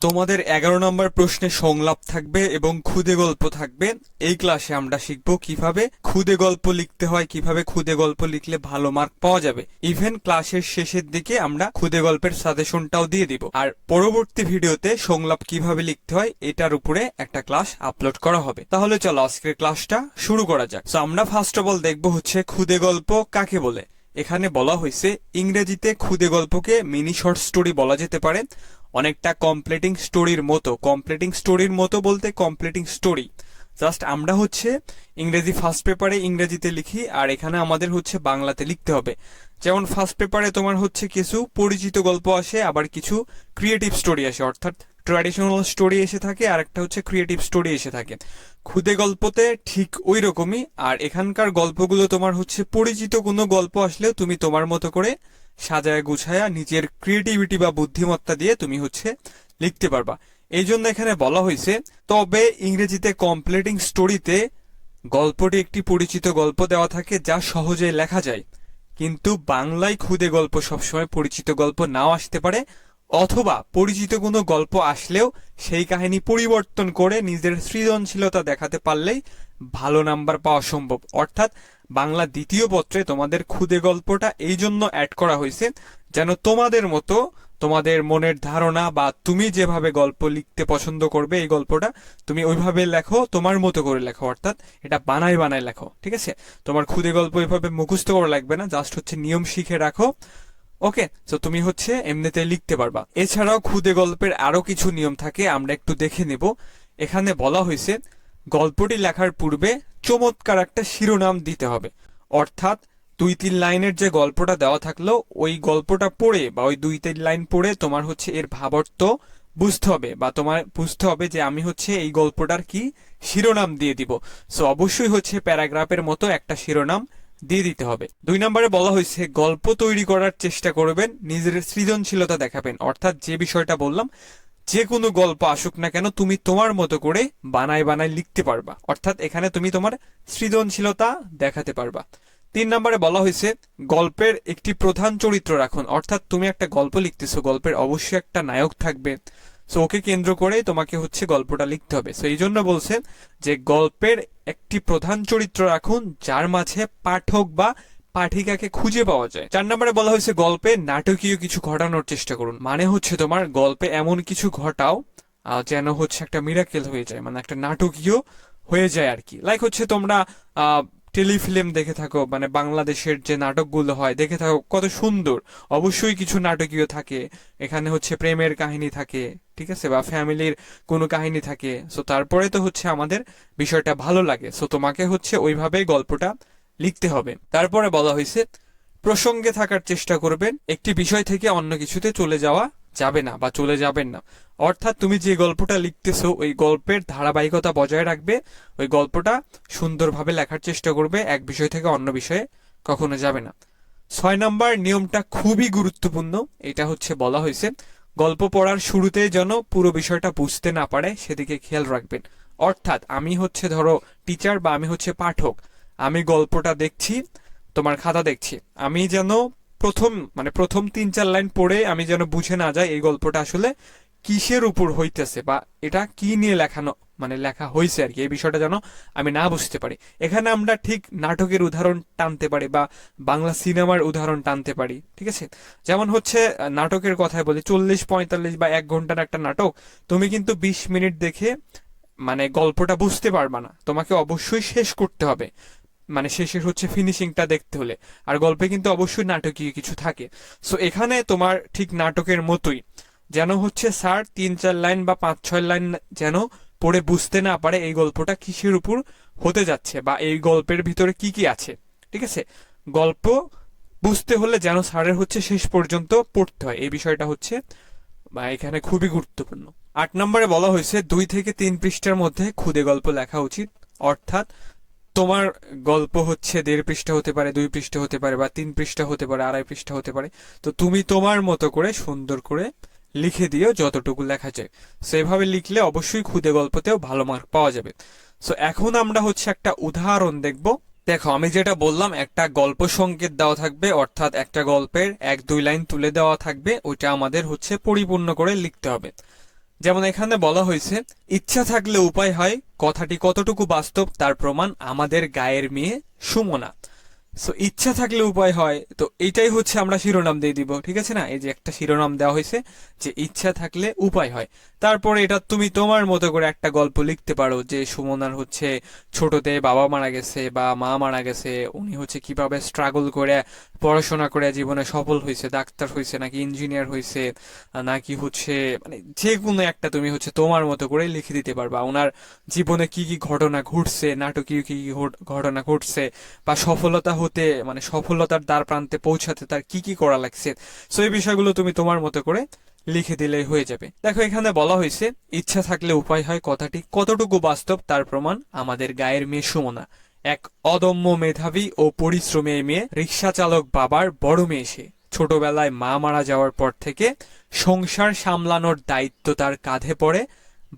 তোমাদের এগারো নম্বর প্রশ্নে সংলাপ থাকবে এবং খুদে গল্প থাকবে। এই ক্লাসে আমরা শিখব কীভাবে খুদে গল্প লিখতে হয়, কীভাবে খুদে গল্প লিখলে ভালো মার্ক পাওয়া যাবে। ইভেন ক্লাসের শেষের দিকে আমরা খুদে গল্পের সাজেশনটাও দিয়ে দিব। আর পরবর্তী ভিডিওতে সংলাপ কীভাবে লিখতে হয়, এটার উপরে একটা ক্লাস আপলোড করা হবে। তাহলে চলো আজকের ক্লাসটা শুরু করা যাক। তো আমরা ফার্স্ট অফ অল দেখব হচ্ছে খুদে গল্প কাকে বলে। এখানে বলা হয়েছে, ইংরেজিতে খুদে গল্পকে মিনি শর্ট স্টোরি বলা যেতে পারে। অনেকটা কমপ্লিটিং স্টোরির মতো কমপ্লিটিং স্টোরির মতো বলতে কমপ্লিটিং স্টোরি জাস্ট আমরা হচ্ছে ইংরেজি ফার্স্ট পেপারে ইংরেজিতে লিখি, আর এখানে আমাদের হচ্ছে বাংলাতে লিখতে হবে। যেমন ফার্স্ট পেপারে তোমার হচ্ছে কিছু পরিচিত গল্প আসে, আবার কিছু ক্রিয়েটিভ স্টোরি আসে, অর্থাৎ ট্র্যাডিশনাল স্টোরি এসে থাকে, আর একটা হচ্ছে ক্রিয়েটিভ স্টোরি এসে থাকে। খুদে গল্পতে ঠিক ওই রকমই, আর এখানকার গল্পগুলো তোমার হচ্ছে পরিচিত কোনো গল্প আসলেও তুমি তোমার মতো করে সাজায় গুছায়া নিজের ক্রিয়েটিভিটি বা বুদ্ধিমত্তা দিয়ে তুমি হচ্ছে লিখতে পারবা। এই জন্য এখানে বলা হয়েছে, তবে ইংরেজিতে কমপ্লিটিং স্টোরিতে গল্পটি একটি পরিচিত গল্প দেওয়া থাকে যা সহজে লেখা যায়। কিন্তু বাংলায় খুদে গল্প সবসময় পরিচিত গল্প নাও আসতে পারে অথবা পরিচিত কোনো গল্প আসলেও সেই কাহিনী পরিবর্তন করে নিজের সৃজনশীলতা দেখাতে পারলেই ভালো নাম্বার পাওয়া সম্ভব। অর্থাৎ বাংলা দ্বিতীয় পত্রে তোমাদের খুদে গল্পটা এই জন্য অ্যাড করা হয়েছে, যেন তোমাদের মতো তোমাদের মনের ধারণা বা তুমি যেভাবে গল্প লিখতে পছন্দ করবে এই গল্পটা তুমি ওইভাবে লেখো, তোমার মতো করে লেখো। অর্থাৎ এটা বানায় বানায় লেখো, ঠিক আছে? তোমার খুদে গল্প ওইভাবে মুখস্থ করা লাগবে না জাস্ট হচ্ছে নিয়ম শিখে রাখো। ওকে তো তুমি হচ্ছে এমনিতে লিখতে পারবা। এছাড়াও খুদে গল্পের আরও কিছু নিয়ম থাকে, আমরা একটু দেখে নেব। এখানে বলা হয়েছে, গল্পটি লেখার পূর্বে চমৎকার একটা শিরোনাম দিতে হবে। অর্থাৎ দুই তিন লাইনের যে গল্পটা দেওয়া থাকল, ওই গল্পটা পড়ে বা ওই দুই তিন লাইন পড়ে তোমার হচ্ছে এর ভাবার্থ বুঝতে হবে বা তোমার বুঝতে হবে যে আমি হচ্ছে এই গল্পটার কি শিরোনাম দিয়ে দিব। সো অবশ্যই হচ্ছে প্যারাগ্রাফের মতো একটা শিরোনাম দিয়ে দিতে হবে। দুই নম্বরে বলা হয়েছে, গল্প তৈরি করার চেষ্টা করবেন, নিজের সৃজনশীলতা দেখাবেন। অর্থাৎ যে বিষয়টা বললাম, যে কোনো গল্প আসুক না কেন, তুমি তোমার মতো করে বানায় বানায় লিখতে পারবা। অর্থাৎ এখানে তুমি তোমার সৃজনশীলতা দেখাতে পারবা। তিন নম্বরে বলা হয়েছে, গল্পের একটি প্রধান চরিত্র রাখুন। অর্থাৎ তুমি একটা গল্প লিখতেছো, গল্পের অবশ্যই একটা নায়ক থাকবে। সো ওকে কেন্দ্র করে তোমাকে হচ্ছে গল্পটা লিখতে হবে। সো এই জন্য বলছেন যে গল্পের একটি প্রধান চরিত্র রাখুন, যার মাঝে পাঠক বা পাঠিকাকে খুঁজে পাওয়া যায়। চার নম্বরে বলা হয়েছে, গল্পে নাটকীয় কিছু ঘটানোর চেষ্টা করুন। মানে হচ্ছে তোমার গল্পে এমন কিছু ঘটাও যেন হচ্ছে একটা মিরাকেল হয়ে যায় মানে একটা নাটকীয় হয়ে যায় আর কি। লাইক হচ্ছে তোমরা টেলিফিল্ম দেখে থাকো মানে বাংলাদেশের যে নাটকগুলো হয়, দেখে থাকো, কত সুন্দর। অবশ্যই কিছু নাটকীয় থাকে, এখানে হচ্ছে প্রেমের কাহিনী থাকে। ঠিক আছে? বা ফ্যামিলির কোনো কাহিনী থাকে। সো তারপরে তো হচ্ছে আমাদের বিষয়টা ভালো লাগে। সো তোমাকে হচ্ছে ওইভাবেই গল্পটা লিখতে হবে। তারপরে বলা হয়েছে, প্রসঙ্গে থাকার চেষ্টা করবেন। একটি বিষয় থেকে অন্য কিছুতে চলে যাওয়া যাবে না বা চলে যাবেন না। অর্থাৎ তুমি যে গল্পটা লিখতেছো, ওই গল্পের ধারাবাহিকতা বজায় রাখবে। ওই গল্পটা সুন্দরভাবে লেখার চেষ্টা করবে। এক বিষয় থেকে অন্য বিষয়ে কখনো যাবে না। ছয় নম্বর নিয়মটা খুবই গুরুত্বপূর্ণ। এটা হচ্ছে বলা হয়েছে গল্প পড়ার শুরুতে যেন পুরো বিষয়টা বুঝতে না পারে, সেদিকে খেয়াল রাখবেন। অর্থাৎ আমি হচ্ছে ধরো টিচার বা আমি হচ্ছে পাঠক। আমি গল্পটা দেখছি, তোমার খাতা দেখছি। আমি যেন প্রথম মানে প্রথম তিন চার লাইন পড়ে আমি যেন বুঝে না যাই এই গল্পটা আসলে কিসের উপর হইতেছে বা এটা কি নিয়ে লেখানো মানে লেখা হয়েছে আর কি, এই বিষয়টা যেন আমি না বুঝতে পারি। এখানে আমরা ঠিক নাটকের উদাহরণ টানতে পারি বা বাংলা সিনেমার উদাহরণ টানতে পারি, ঠিক আছে? যেমন হচ্ছে নাটকের কথায় বলি, চল্লিশ পঁয়তাল্লিশ বা এক ঘণ্টার একটা নাটক, তুমি কিন্তু বিশ মিনিট দেখে মানে গল্পটা বুঝতে পারবা না। তোমাকে অবশ্যই শেষ করতে হবে। মানে শেষের হচ্ছে ফিনিশিংটা দেখতে হলে। আর গল্পে কিন্তু অবশ্যই নাটকীয় কিছু থাকে। সো এখানে তোমার ঠিক নাটকের মতোই। যেন হচ্ছে স্যার তিন চার লাইন বা পাঁচ ছয় লাইন যেন পড়ে বুঝতে না পারে এই গল্পটা কিসের উপর হতে যাচ্ছে বা এই গল্পের ভিতরে কি কি আছে, ঠিক আছে? গল্প বুঝতে হলে যেন স্যারের হচ্ছে শেষ পর্যন্ত পড়তে হয়। এই বিষয়টা হচ্ছে, বা এখানে খুবই গুরুত্বপূর্ণ। আট নম্বরে বলা হয়েছে, দুই থেকে তিন পৃষ্ঠার মধ্যে খুদে গল্প লেখা উচিত। অর্থাৎ তোমার গল্প হচ্ছে দেড় পৃষ্ঠা হতে পারে, দুই পৃষ্ঠা হতে পারে বা তিন পৃষ্ঠা হতে পারে, আড়াই পৃষ্ঠা হতে পারে। তো তুমি তোমার মতো করে সুন্দর করে লিখে দিও যতটুকু লেখা যায়। সেভাবে লিখলে অবশ্যই খুদে গল্পতেও ভালো মার্ক পাওয়া যাবে। সো এখন আমরা হচ্ছে একটা উদাহরণ দেখব। দেখো, আমি যেটা বললাম, একটা গল্প সংকেত দেওয়া থাকবে, অর্থাৎ একটা গল্পের এক দুই লাইন তুলে দেওয়া থাকবে, ওইটা আমাদের হচ্ছে পরিপূর্ণ করে লিখতে হবে। যেমন এখানে বলা হয়েছে, ইচ্ছা থাকলে উপায় হয়, কথাটি কতটুকু বাস্তব, তার প্রমাণ আমাদের গায়ের মেয়ে সুমনা। সো ইচ্ছা থাকলে উপায় হয়। তো এইটাই হচ্ছে আমরা শিরোনাম দিয়ে দিব, ঠিক আছে না? এই যে একটা শিরোনাম দেওয়া হয়েছে যে ইচ্ছা থাকলে উপায় হয়। তারপরে এটা তুমি তোমার মতো করে একটা গল্প লিখতে পারো যে সুমনার হচ্ছে ছোটতে বাবা মারা গেছে বা মা মারা গেছে, উনি হচ্ছে কীভাবে স্ট্রাগল করে, পড়াশোনা করে জীবনে সফল হয়েছে, ডাক্তার হয়েছে, নাকি ইঞ্জিনিয়ার হয়েছে, নাকি হচ্ছে মানে যে কোনো একটা তুমি হচ্ছে তোমার মতো করে লিখে দিতে পারবা। ওনার জীবনে কি কি ঘটনা ঘটছে, নাটকীয় কি কি ঘটনা ঘটছে বা সফলতা হতে মানে সফলতার দ্বার প্রান্তে পৌঁছাতে তার কি কি করা লাগছে? সো এই বিষয়গুলো তুমি তোমার মতো করে লিখে দিলেই হয়ে যাবে। দেখো, এখানে বলা হয়েছে, ইচ্ছা থাকলে উপায় হয় কথাটি কতটুকু বাস্তব তার প্রমাণ আমাদের গায়ের মেয়ে সুমনা। এক অদম্য মেধাবী ও পরিশ্রমী মেয়ে রিক্সা চালক বাবার বড় মেয়ে সে। ছোটবেলায় মা মারা যাওয়ার পর থেকে সংসার সামলানোর দায়িত্ব তার কাঁধে পড়ে।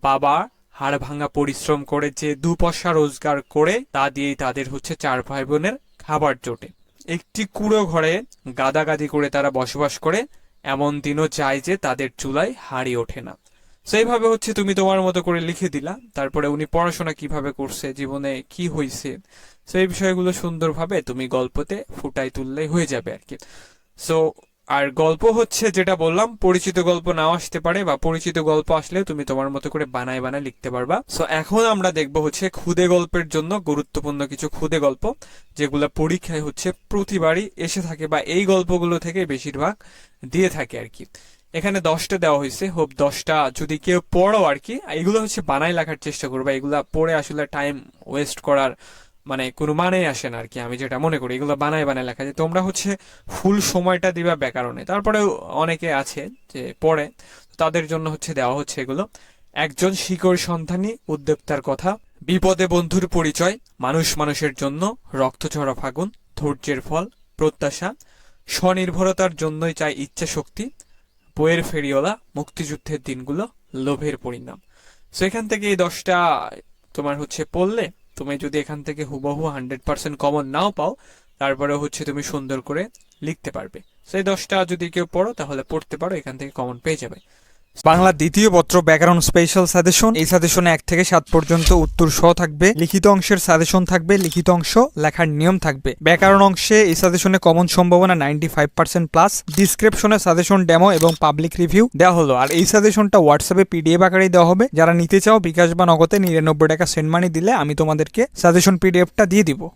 বাবা হাড় ভাঙা পরিশ্রম করে যে দু পয়সা রোজগার করে, তা দিয়েই তাদের হচ্ছে চার ভাই বোনের খাবার জোটে। একটি কুড়ো ঘরে গাদাগাদি করে তারা বসবাস করে, এমন দিনও চায় যে তাদের চুলায় হাড়ি ওঠে না। সেইভাবে হচ্ছে তুমি তোমার মতো করে লিখে দিলা, তারপরে উনি পড়াশোনা কীভাবে করছে, জীবনে কি হয়েছে সেই বিষয়গুলো সুন্দরভাবে তুমি গল্পতে ফুটাই তুললেই হয়ে যাবে আর কি। সো আর গল্প হচ্ছে যেটা বললাম, পরিচিত গল্প নাও আসতে পারে বা পরিচিত গল্প আসলে তুমি তোমার মতো করে বানায় বানায় লিখতে পারবা। সো এখন আমরা দেখব হচ্ছে খুদে গল্পের জন্য গুরুত্বপূর্ণ কিছু খুদে গল্প, যেগুলো পরীক্ষায় হচ্ছে প্রতিবারই এসে থাকে বা এই গল্পগুলো থেকে বেশিরভাগ দিয়ে থাকে আর কি। এখানে দশটা দেওয়া হয়েছে, হোপ দশটা যদি কেউ পড়ো আর কি, এগুলো হচ্ছে বানাই লেখার চেষ্টা করবা, এগুলা পড়ে আসলে টাইম ওয়েস্ট করার মানে কোনো মানেই আসে না আর কি আমি যেটা মনে করি, এগুলো বানায় বানায় লেখা যায়। তোমরা হচ্ছে ফুল সময়টা দিবা ব্যাকরণে। তারপরেও অনেকে আছে যে পড়ে তাদের জন্য হচ্ছে দেওয়া হচ্ছে এগুলো। একজন শিকড় সন্ধানী উদ্যোক্তার কথা, বিপদে বন্ধুর পরিচয়, মানুষ মানুষের জন্য রক্তচড়া ফাগুন, ধৈর্যের ফল, প্রত্যাশা, স্বনির্ভরতার জন্যই চাই ইচ্ছা শক্তি, বইয়ের ফেরিওলা, মুক্তিযুদ্ধের দিনগুলো, লোভের পরিণাম। সো এখান থেকে এই দশটা তোমার হচ্ছে পড়লে তুমি যদি এখান থেকে হুবহু হান্ড্রেড পার্সেন্ট কমন নাও পাও তারপরে হচ্ছে তুমি সুন্দর করে লিখতে পারবে। সেই দশটা যদি কেউ পড়ো, তাহলে পড়তে পারো, এখান থেকে কমন পেয়ে যাবে। বাংলা দ্বিতীয় পত্র ব্যাকরণ স্পেশাল সাজেশন এই সাজেশনে এক থেকে সাত পর্যন্ত উত্তর সহ থাকবে। লিখিত অংশের সাজেশন থাকবে, লিখিত অংশ লেখার নিয়ম থাকবে। ব্যাকরণ অংশে এই সাজেশনে কমন সম্ভাবনা নাইনটি ফাইভ পার্সেন্ট প্লাস ডিসক্রিপশনে সাজেশন ডেমো এবং পাবলিক রিভিউ দেওয়া হলো। আর এই সাজেশনটা হোয়াটসঅ্যাপে পিডিএফ আকারে দেওয়া হবে। যারা নিতে চাও বিকাশ বা নগদে নিরানব্বই টাকা সেন্ড মানি দিলে আমি তোমাদেরকে সাজেশন পিডিএফটা দিয়ে দিব।